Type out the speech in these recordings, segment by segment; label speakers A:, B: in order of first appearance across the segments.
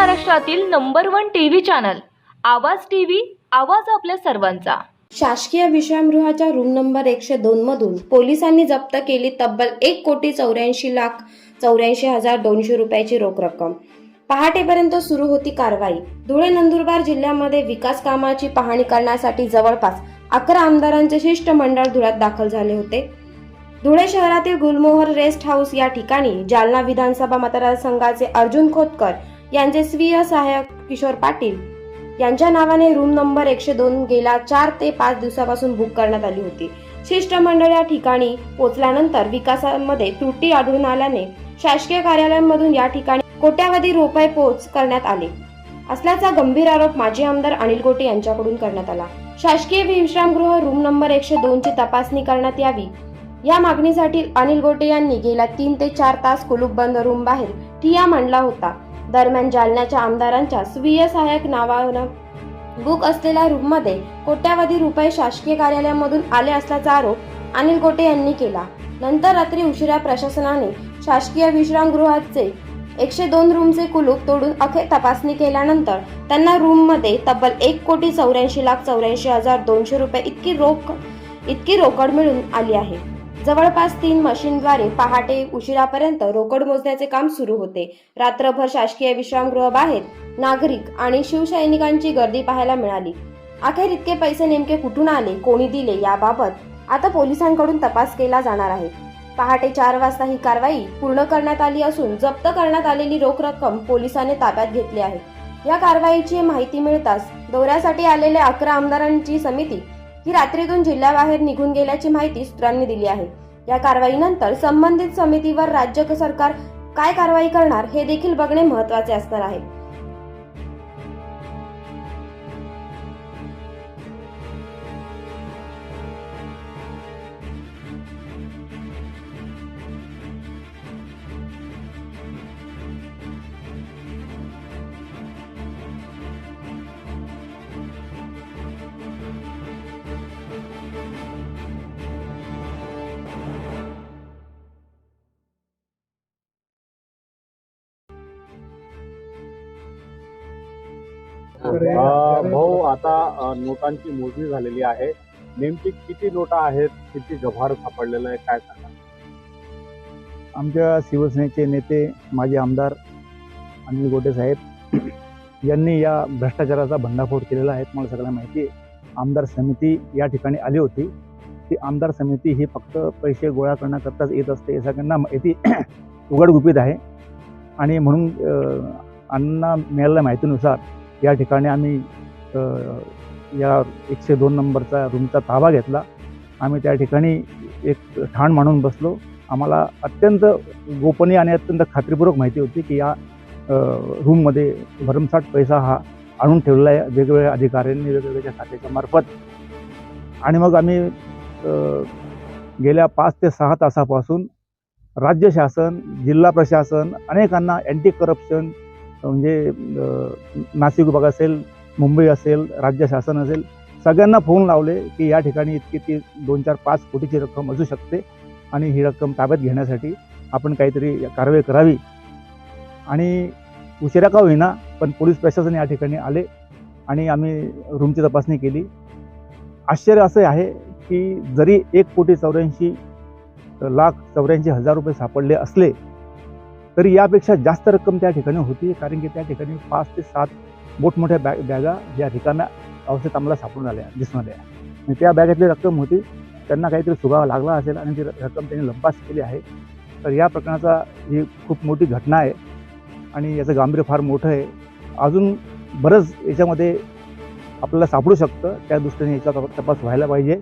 A: महाराष्ट्रातील number one TV channel Awaaz TV Awaaz आपल्या सर्वांचा.
B: शासकीय विश्रामगृहाच्या रूम नंबर एकशे दोन मधून पोलिसांनी जप्त केली तब्बल एक कोटी चौऱ्याऐंशी लाख चौऱ्याऐंशी हजार दोनशे रुपयाची रोख रक्कम. पहाटेपर्यंत सुरू होती कारवाई. धुळे नंदुरबार जिल्ह्यामध्ये विकास कामाची पाहणी करण्यासाठी जवळपास अकरा आमदारांचे शिष्टमंडळ धुळ्यात दाखल झाले होते. धुळे शहरातील गुलमोहर रेस्ट हाऊस या ठिकाणी जालना विधानसभा मतदारसंघाचे अर्जुन खोतकर यांचे स्वीय सहाय्यक किशोर पाटील यांच्या नावाने रूम नंबर एकशे दोन गेल्या चार ते पाच दिवसापासून बुक करण्यात आली होती. शिष्टमंडळ या ठिकाणी पोहोचल्यानंतर विकासामध्ये त्रुटी आढळून आल्याने शासकीय कार्यालयांमधून या ठिकाणी कोट्यावधी रुपये पोच करण्यात आले. असल्याचा गंभीर आरोप माजी आमदार अनिल गोटे यांच्याकडून करण्यात आला. शासकीय विश्रामगृह रूम नंबर एकशे दोन ची तपासणी करण्यात यावी. या मागणीसाठी अनिल गोटे यांनी गेल्या तीन ते चार तास कुलूप बंद रूम बाहेर ठिया मांडला होता. दरम्यान जालन्याच्या आमदारांच्या स्वीय सहाय्यक नावानं बुक असलेल्या रूममध्ये कोट्यावधी रुपये शासकीय कार्यालयामधून आले असल्याचा आरोप अनिल गोटे यांनी केला. नंतर रात्री उशिरा प्रशासनाने शासकीय विश्रामगृहाचे एकशे दोन रूमचे कुलूप तोडून अखेर तपासणी केल्यानंतर त्यांना रूममध्ये तब्बल एक कोटी चौऱ्याऐंशी लाख चौऱ्याऐंशी हजार दोनशे रुपये इतकी रोख इतकी रोकड मिळून आली आहे. जवळपास तीन मशीनद्वारे पहाटे उशिरापर्यंत रोकड मोजण्याचे काम सुरू होते. रात्रभर शासकीय विश्रामगृह बाहेर नागरिक आणि शिवसैनिकांची गर्दी पाहायला मिळाली. अखेर इतके पैसे नेमके कुठून आले कोणी दिले याबाबत आता पोलिसांकडून तपास केला जाणार आहे. पहाटे चार वाजता ही कारवाई पूर्ण करण्यात आली असून जप्त करण्यात आलेली रोख रक्कम पोलिसांनी ताब्यात घेतली आहे. या कारवाईची माहिती मिळताच दौऱ्यासाठी आलेल्या अकरा आमदारांची समिती ही रात्रीतून जिल्ह्याबाहेर निघून गेल्याची माहिती सूत्रांनी दिली आहे. या कारवाईनंतर संबंधित समितीवर राज्य सरकार काय कारवाई करणार हे देखील बघणे महत्त्वाचे असणार आहे.
C: भाऊ आता नोटांची मोजणी झालेली आहे. नेमकी किती नोटा आहेत? किती गव्हार सापडलेलं आहे? काय सांगा?
D: आमच्या शिवसेनेचे नेते माजी आमदार अनिल गोटे साहेब यांनी या भ्रष्टाचाराचा भंडाफोड केलेला आहे. मला सगळ्यांना माहिती आहे. आमदार समिती या ठिकाणी आली होती. ती आमदार समिती ही फक्त पैसे गोळा करण्याकरताच येत असते हे सगळ्यांना माहिती उघडगुपित आहे. आणि म्हणून अण्णा मिळालेल्या माहितीनुसार या ठिकाणी आम्ही या एकशे दोन नंबरचा रूमचा ताबा घेतला. आम्ही त्या ठिकाणी एक ठाण मांडून बसलो. आम्हाला अत्यंत गोपनीय आणि अत्यंत खात्रीपूर्वक माहिती होती की या रूममध्ये भरमसाठ पैसा हा आणून ठेवलेला आहे वेगवेगळ्या अधिकाऱ्यांनी वेगवेगळ्या खात्याच्या मार्फत. आणि मग आम्ही गेल्या पाच ते सहा तासापासून राज्य शासन जिल्हा प्रशासन अनेकांना अँटी करप्शन म्हणजे नाशिक विभाग असेल मुंबई असेल राज्य शासन असेल सगळ्यांना फोन लावले की या ठिकाणी इतकी ती दोन चार पाच कोटीची रक्कम असू शकते आणि ही रक्कम ताब्यात घेण्यासाठी आपण काहीतरी कारवाई करावी. आणि उशिरा का होईना पण पोलीस प्रशासन या ठिकाणी आले आणि आम्ही रूमची तपासणी केली. आश्चर्य असं आहे की जरी एक कोटी चौऱ्याऐंशी लाख चौऱ्याऐंशी हजार रुपये सापडले असले तरी यापेक्षा जास्त रक्कम त्या ठिकाणी होती कारण की त्या ठिकाणी पाच ते सात मोठमोठ्या बॅग बॅगा या रिकाम्या अवस्थेत आम्हाला सापडून आल्या दिसून आल्या. आणि त्या बॅगेतली रक्कम होती त्यांना काहीतरी सुगावा लागला असेल आणि ती रक्कम त्यांनी लंपास केली आहे. तर या प्रकरणाचा ही खूप मोठी घटना आहे आणि याचं गांभीर्य फार मोठं आहे. अजून बरंच याच्यामध्ये आपल्याला सापडू शकतं त्या दृष्टीने याचा तपास व्हायला पाहिजे.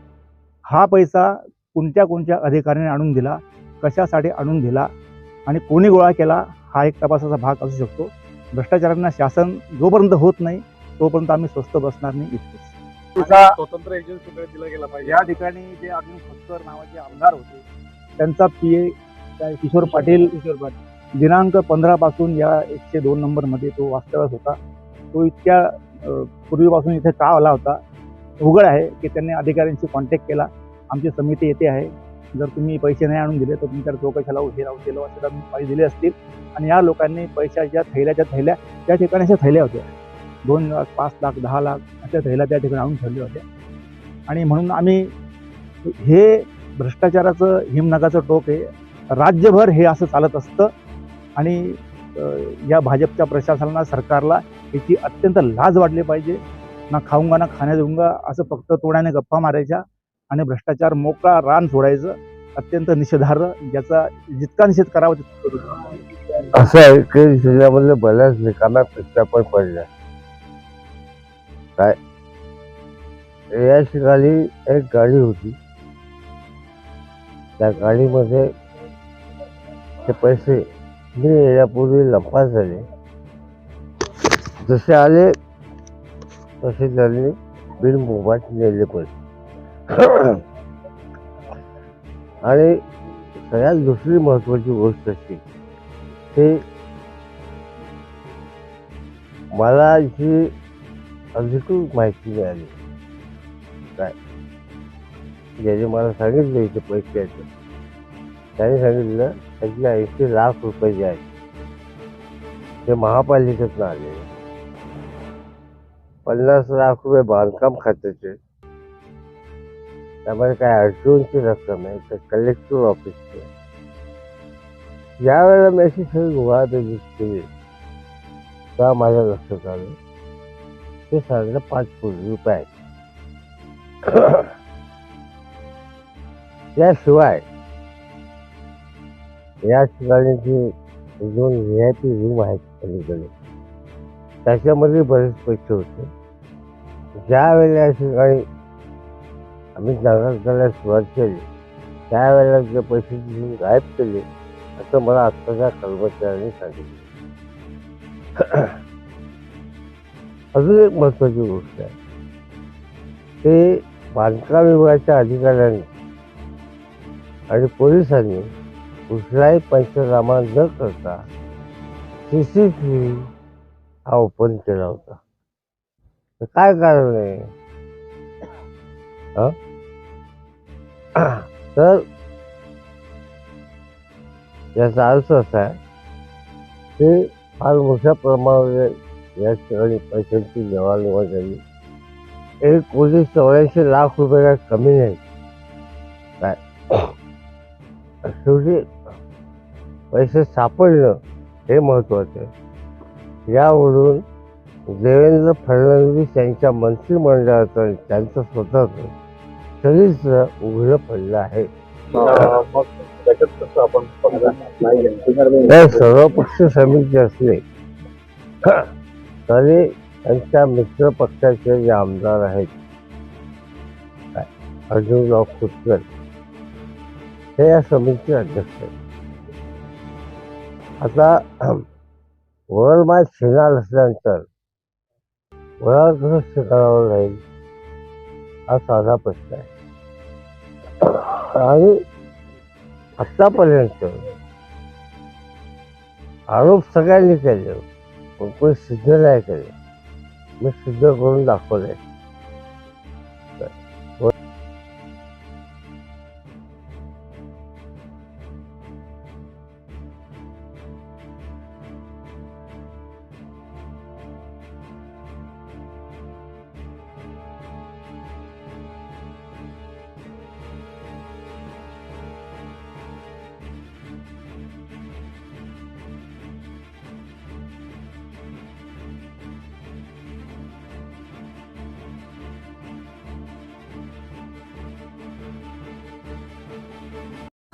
D: हा पैसा कोणत्या कोणत्या अधिकाऱ्याने आणून दिला कशासाठी आणून दिला आणि कोणी गोळा केला हा एक तपासाचा भाग असू शकतो. भ्रष्टाचारांना शासन जोपर्यंत होत नाही तोपर्यंत आम्ही स्वस्त बसणार नाही इतकेच.
C: स्वतंत्र एजन्सीकडे दिला गेला पाहिजे.
D: या ठिकाणी जे अर्जुन खोतकर नावाचे आमदार होते त्यांचा पी ए किशोर पाटील किशोर पाटील. दिनांक पंधरा पासून या एकशे दोन नंबरमध्ये तो वास्तव्यास होता. तो इतक्या पूर्वीपासून इथे का आला होता उघड आहे की त्यांनी अधिकाऱ्यांशी कॉन्टॅक्ट केला. आमची समिती येते आहे. जर तुम्ही पैसे नाही आणून दिले तर तुमच्या चौकशाला उशिरा उशिरा उशिरा तुम्ही पैसे दिले असतील. आणि या लोकांनी पैशाच्या थैल्याच्या थैल्या त्या ठिकाणी अशा थैल्या होत्या. दोन लाख पाच लाख दहा लाख अशा थैल्या त्या ठिकाणी आणून ठेवल्या होत्या. आणि म्हणून आम्ही हे भ्रष्टाचाराचं हिमनगाचं टोक आहे. राज्यभर हे असं चालत असतं. आणि या भाजपच्या प्रशासनाला सरकारला याची अत्यंत लाज वाटली पाहिजे. ना खाऊंगा ना खाण्या देऊंगा असं फक्त तोड्याने गप्पा मारायच्या. आणि भ्रष्टाचार मोका रान सोडायचं अत्यंत निषेधार्ह. याचा जितका निषेध करावा तितका
E: असं आहे की जिल्ह्यामध्ये बऱ्याच रिकाम्या पिशव्या पडल्या काय? या ठिकाणी एक गाडी होती. त्या गाडीमध्ये ते पैसे मी येण्यापूर्वी लंपास झाले. जसे आले तसे त्यांनी बिल मोबाईल नेले पैसे. आणि सगळ्यात दुसरी महत्वाची गोष्ट अशी ते मला जी अधिकृत माहिती मिळाली काय? ज्याने मला सांगितलं इथे पैसे आहेत त्याने सांगितलं त्यातले ऐंशी लाख रुपये जे आहेत ते महापालिकेतनं आले पन्नास लाख रुपये बांधकाम खात्याचे त्यामध्ये काय अडचणची रक्कम आहे तर कलेक्टर ऑफिसची ज्यावेळेला मी अशी सगळी गुवाहाटी केली. का माझ्या लक्षात आलं? ते साधारण पाच कोटी रुपये आहेत. त्याशिवाय या ठिकाणी जे दोन व्ही आय पी रूम आहेत अलीकडे त्याच्यामध्ये बरेच पैसे होते. ज्या वेळेला या ठिकाणी आम्ही जागा करायला सुरुवात केली. त्यावेळेला जे पैसे घेऊन गायब केले असं मला आत्ताच्या कर्मचाऱ्यांनी सांगितलं. अजून एक महत्वाची गोष्ट आहे. ते बांधकाम विभागाच्या अधिकाऱ्यांनी आणि पोलिसांनी कुठलाही पंचनामा न करता सी सी टी व्ही हा ओपन केला होता. तर काय कारण आहे? हां? तर याचा अर्थ असा आहे की फार मोठ्या प्रमाणावर या ठिकाणी पैशांची देवाणघेवाण झाली. एक कोटी चौऱ्याऐंशी लाख रुपये काय कमी नाही. काय? शेवटी पैसे सापडणं हे महत्त्वाचं आहे. यावरून देवेंद्र फडणवीस यांच्या मंत्रिमंडळाचं आणि त्यांचं स्वतःचं चरित्र उघडं पडलं आहे.
C: सर्व मग त्याच्यात कसं आपण
E: सर्वपक्ष समिती असले तरी त्यांच्या मित्र पक्षाचे जे आमदार आहेत अर्जुनराव खोतकर हे या समितीचे अध्यक्ष आहेत. आता वरमाय शिणार असल्यानंतर वरावर कसं शिकारावं राहील? हा साधा प्रश्न आहे. आणि आतापर्यंत आरोप सगळ्यांनी केले पण कोणी सिद्ध नाही केले. मी सिद्ध करून दाखवले